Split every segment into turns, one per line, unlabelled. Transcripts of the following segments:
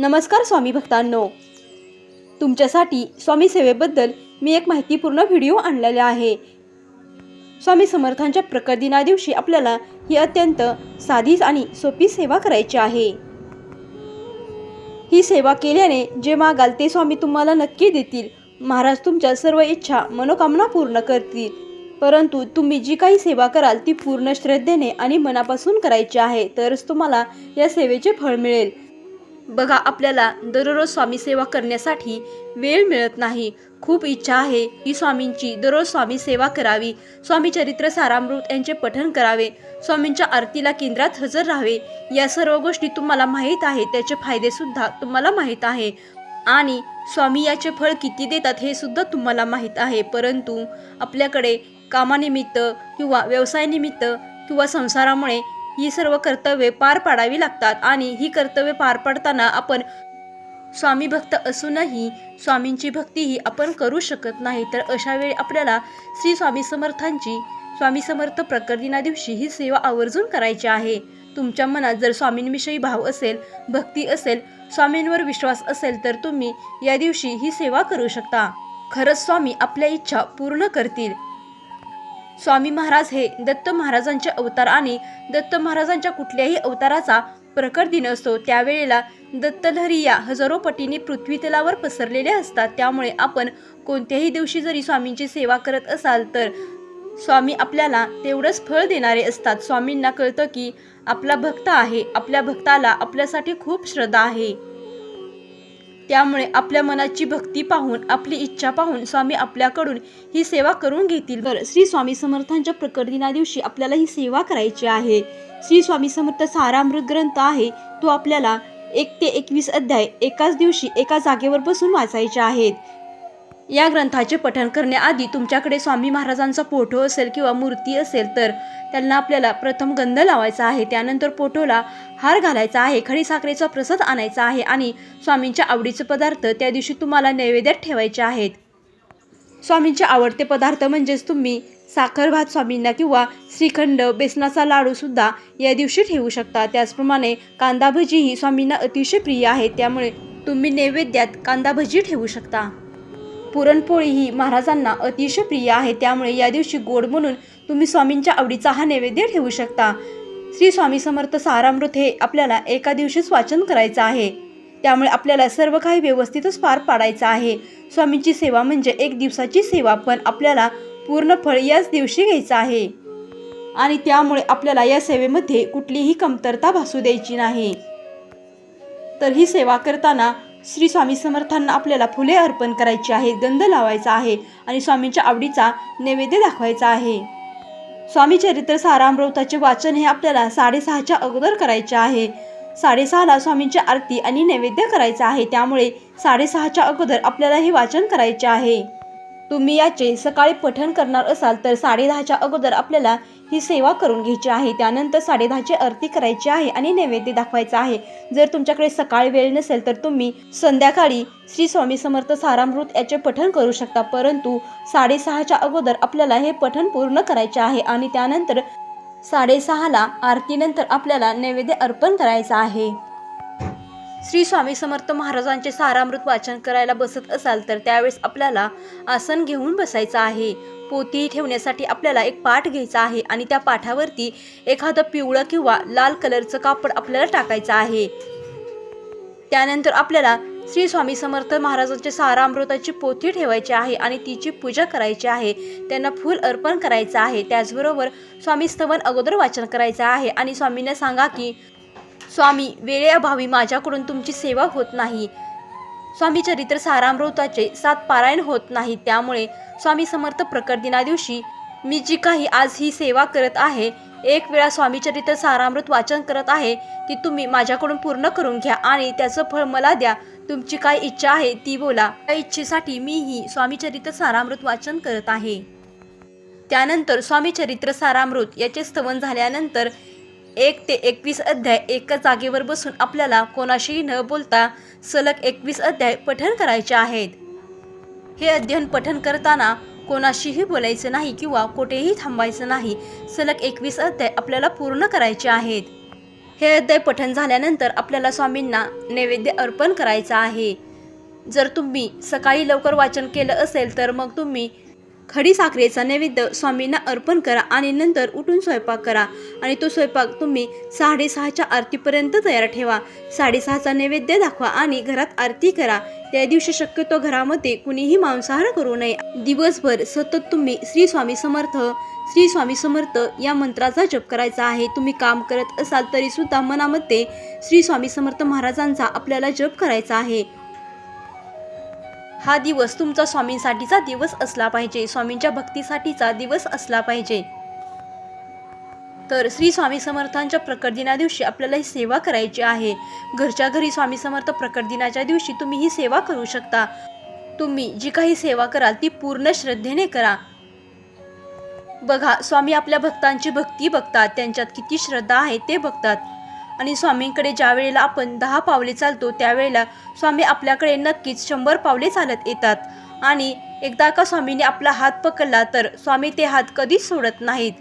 नमस्कार स्वामी भक्तांनो. तुमच्यासाठी स्वामी सेवेबद्दल मी एक माहितीपूर्ण व्हिडिओ आणलेला आहे. स्वामी समर्थांच्या प्रकदिना दिवशी आपल्याला ही अत्यंत साधीच आणि सोपी सेवा करायची आहे. ही सेवा केल्याने जे मागाल ते स्वामी तुम्हाला नक्की देतील. महाराज तुमच्या सर्व इच्छा मनोकामना पूर्ण करतील. परंतु तुम्ही जी काही सेवा कराल ती पूर्ण श्रद्धेने आणि मनापासून करायची आहे तरच तुम्हाला या सेवेचे फळ मिळेल. बघा आपल्याला दररोज स्वामी सेवा करण्यासाठी वेळ मिळत नाही. खूप इच्छा आहे की स्वामींची. दररोज स्वामी सेवा करावी. स्वामी चरित्र सारामृत यांचे पठण करावे. स्वामींच्या आरतीला केंद्रात हजर राहावे. या सर्व गोष्टी तुम्हाला माहीत आहे त्याचे फायदेसुद्धा तुम्हाला माहीत आहे. आणि स्वामी याचे फळ किती देतात हे सुद्धा तुम्हाला माहीत आहे. परंतु आपल्याकडे कामानिमित्त किंवा व्यवसायानिमित्त किंवा संसारामुळे ही सर्व कर्तव्ये पार पाडावी लागतात आणि ही कर्तव्ये पार पाडताना आपण स्वामी भक्त असूनही स्वामींची भक्तीही आपण करू शकत नाही. तर अशा वेळी आपल्याला श्री स्वामी समर्थांची स्वामी समर्थ प्रकट दिवशी ही सेवा आवर्जून करायची आहे. तुमच्या मनात जर स्वामींविषयी भाव असेल भक्ती असेल स्वामींवर विश्वास असेल तर तुम्ही या दिवशी ही सेवा करू शकता. खरंच स्वामी आपल्या इच्छा पूर्ण करतील. स्वामी महाराज हे दत्त महाराजांचे अवतार आणि दत्त महाराजांच्या कुठल्याही अवताराचा प्रखर दिन असतो. त्यावेळेला दत्तलहरी या हजारो पटीने पृथ्वी तलावर पसरलेल्या असतात. त्यामुळे आपण कोणत्याही दिवशी जरी स्वामींची सेवा करत असाल तर स्वामी आपल्याला तेवढंच फळ देणारे असतात. स्वामींना कळतं की आपला भक्त आहे. आपल्या भक्ताला आपल्यासाठी खूप श्रद्धा आहे. त्यामुळे आपल्या मनाची भक्ती पाहून आपली इच्छा पाहून स्वामी आपल्याकडून ही सेवा करून घेतील. बरं श्री स्वामी समर्थांच्या प्रकट दिना दिवशी आपल्याला ही सेवा करायची आहे. श्री स्वामी समर्थ सारामृत ग्रंथ आहे. तो आपल्याला एक ते एकवीस अध्याय एकाच दिवशी एका जागेवर बसून वाचायचे आहेत. या ग्रंथाचे पठण करण्याआधी तुमच्याकडे स्वामी महाराजांचा फोटो असेल किंवा मूर्ती असेल तर त्यांना आपल्याला प्रथम गंध लावायचा आहे. त्यानंतर फोटोला हार घालायचा आहे खडी साखरेचा प्रसाद आणायचा आहे आणि स्वामींच्या आवडीचे पदार्थ त्या दिवशी तुम्हाला नैवेद्यात ठेवायचे आहेत. स्वामींचे आवडते पदार्थ म्हणजेच तुम्ही साखर भात स्वामींना किंवा श्रीखंड बेसनाचा लाडूसुद्धा या दिवशी ठेवू शकता. त्याचप्रमाणे कांदा भजी ही स्वामींना अतिशय प्रिय आहे त्यामुळे तुम्ही नैवेद्यात कांदा भजी ठेवू शकता. पुरणपोळी ही महाराजांना अतिशय प्रिय आहे त्यामुळे या दिवशी गोड म्हणून तुम्ही स्वामींच्या आवडीचा हा नैवेद्य ठेवू शकता. श्री स्वामी समर्थ सारामृत हे आपल्याला एका दिवशीच वाचन करायचं आहे. त्यामुळे आपल्याला सर्व काही व्यवस्थितच पार पाडायचं आहे. स्वामींची सेवा म्हणजे एक दिवसाची सेवा पण आपल्याला पूर्ण फळ याच दिवशी घ्यायचं आहे. आणि त्यामुळे आपल्याला या सेवेमध्ये कुठलीही कमतरता भासू द्यायची नाही. तर ही सेवा करताना श्री स्वामी समर्थांना आपल्याला फुले अर्पण करायची आहे गंध लावायचा आहे आणि स्वामींच्या आवडीचा नैवेद्य दाखवायचा आहे. स्वामी चरित्र सारामृताचे वाचन हे आपल्याला साडेसहाच्या अगोदर करायचे आहे. साडेसहाला स्वामींची आरती आणि नैवेद्य करायचा आहे. त्यामुळे साडेसहाच्या अगोदर आपल्याला हे वाचन करायचे आहे. तुम्ही याचे सकाळी पठण करणार असाल तर साडेदहाच्या अगोदर आपल्याला ही सेवा करून घ्यायची आहे. त्यानंतर साडेदहाची आरती करायची आहे आणि नैवेद्य दाखवायचा आहे. जर तुमच्याकडे सकाळी वेळ नसेल तर तुम्ही संध्याकाळी श्री स्वामी समर्थ सारामृत याचे पठण करू शकता. परंतु साडेसहाच्या अगोदर आपल्याला हे पठण पूर्ण करायचे आहे आणि त्यानंतर साडेसहाला आरतीनंतर आपल्याला नैवेद्य अर्पण करायचं आहे. श्री स्वामी समर्थ महाराजांचे सारामृत वाचन करायला बसत असाल तर त्यावेळेस आपल्याला आसन घेऊन बसायचं आहे. पोती ठेवण्यासाठी आपल्याला एक पाठ घ्यायचा आहे आणि त्या पाठावरती एखादं पिवळं किंवा लाल कलरचं कापड आपल्याला टाकायचं आहे. त्यानंतर आपल्याला श्री स्वामी समर्थ महाराजांचे सारामृताची पोथी ठेवायची आहे आणि तिची पूजा करायची आहे. त्यांना फूल अर्पण करायचं आहे. त्याचबरोबर स्वामी स्तवन अगोदर वाचन करायचं आहे. आणि स्वामींना सांगा की स्वामी वेळेअभावी माझ्याकडून तुमची सेवा होत नाही. स्वामी चरित्र सारामृताचे सात पारायण होत नाही. त्यामुळे स्वामी समर्थ प्रकट दिना दिवशी मी जी काही आज ही सेवा करत आहे एक वेळा स्वामी चरित्र सारामृत वाचन करत आहे ती तुम्ही माझ्याकडून पूर्ण करून घ्या आणि त्याचं फळ मला द्या. तुमची काय इच्छा आहे ती बोला. त्या इच्छेसाठी मी ही स्वामी चरित्र सारामृत वाचन करत आहे. त्यानंतर स्वामी चरित्र सारामृत याचे स्तवन झाल्यानंतर एक ते एकवीस अध्याय एका जागेवर बसून आपल्याला कोणाशीही न बोलता सलग एकवीस अध्याय पठण करायचे आहेत. हे अध्ययन पठण करताना कोणाशीही बोलायचं नाही किंवा कुठेही थांबायचं नाही सलग एकवीस अध्याय आपल्याला पूर्ण करायचे आहेत. हे अध्याय पठण झाल्यानंतर आपल्याला स्वामींना नैवेद्य अर्पण करायचं आहे. जर तुम्ही सकाळी लवकर वाचन केलं असेल तर मग तुम्ही खडी साखरेचा नैवेद्य स्वामींना अर्पण करा आणि नंतर उठून स्वयंपाक करा. आणि तो स्वयंपाक तुम्ही साडेसहाच्या आरतीपर्यंत तयार ठेवा. साडेसहाचा नैवेद्य दाखवा आणि घरात आरती करा. त्या दिवशी शक्यतो घरामध्ये कुणीही मांसाहार करू नये. दिवसभर सतत तुम्ही श्री स्वामी समर्थ श्री स्वामी समर्थ या मंत्राचा जप करायचा आहे. तुम्ही काम करत असाल तरी सुद्धा मनामध्ये श्री स्वामी समर्थ महाराजांचा आपल्याला जप करायचा आहे. हा दिवस तुमचा स्वामींसाठीचा दिवस असला पाहिजे. स्वामींच्या भक्तीसाठीचा दिवस असला पाहिजे. तर श्री स्वामी समर्थांच्या प्रकट दिना दिवशी आपल्याला ही सेवा करायची आहे. घरच्या घरी स्वामी समर्थ प्रकट दिनाच्या दिवशी तुम्ही ही सेवा करू शकता. तुम्ही जी काही सेवा कराल ती पूर्ण श्रद्धेने करा. बघा स्वामी आपल्या भक्तांची भक्ती बघतात. त्यांच्यात किती श्रद्धा आहे ते बघतात. आणि स्वामींकडे ज्या वेळेला आपण दहा पावले चालतो त्यावेळेला स्वामी आपल्याकडे नक्कीच शंभर पावले चालत येतात. आणि एकदा का स्वामीने आपला हात पकडला तर स्वामी ते हात कधीच सोडत नाहीत.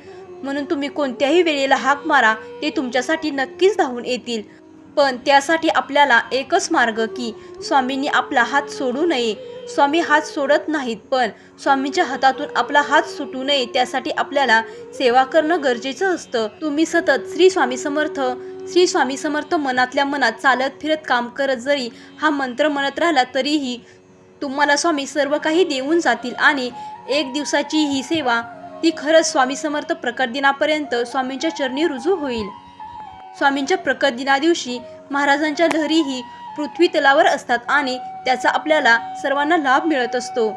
म्हणून तुम्ही कोणत्याही वेळेला हाक मारा ते तुमच्यासाठी नक्कीच धावून येतील. पण त्यासाठी आपल्याला एकच मार्ग की स्वामींनी आपला हात सोडू नये. स्वामी हात सोडत नाहीत पण स्वामींच्या हातातून आपला हात सुटू नये त्यासाठी आपल्याला सेवा करणं गरजेचं असतं. तुम्ही सतत श्री स्वामी समर्थ श्री स्वामी समर्थ मनातल्या मनात चालत फिरत काम करत जरी हा मंत्र म्हणत राहिला तरीही तुम्हाला स्वामी सर्व काही देऊन जातील आणि एक दिवसाची ही सेवा ती खरंच स्वामी समर्थ प्रकट दिनापर्यंत स्वामींच्या चरणी रुजू होईल. स्वामींच्या प्रकट दिना दिवशी महाराजांच्या घरीही पृथ्वी तलावर असतात आणि त्याचा आपल्याला सर्वांना लाभ मिळत असतो.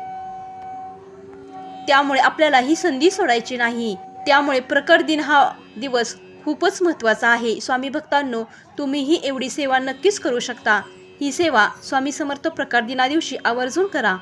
त्यामुळे आपल्याला ही संधी सोडायची नाही. त्यामुळे प्रकट दिन हा दिवस खूपच महत्त्वाचा आहे. स्वामी भक्तांनो तुम्हीही एवढी सेवा नक्कीच करू शकता. ही सेवा स्वामी समर्थ प्रकार दिना दिवशी आवर्जून करा.